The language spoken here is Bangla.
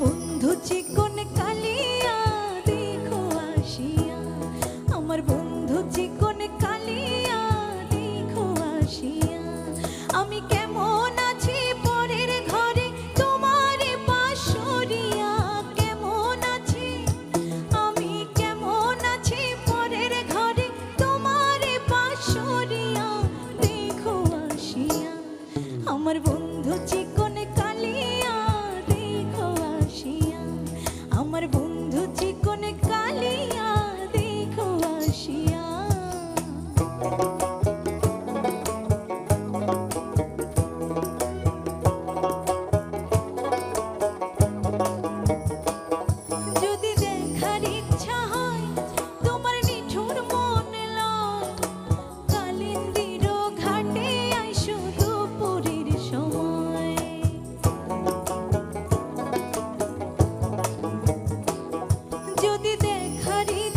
বন্ধু আমার বন্ধু চিক আমি কেমন আছি পরের তোমারে পাশরিয়া কেমন আছি? আমি কেমন আছি পরের তোমারে পাশরিয়া আমার বন্ধু Cuando te. করি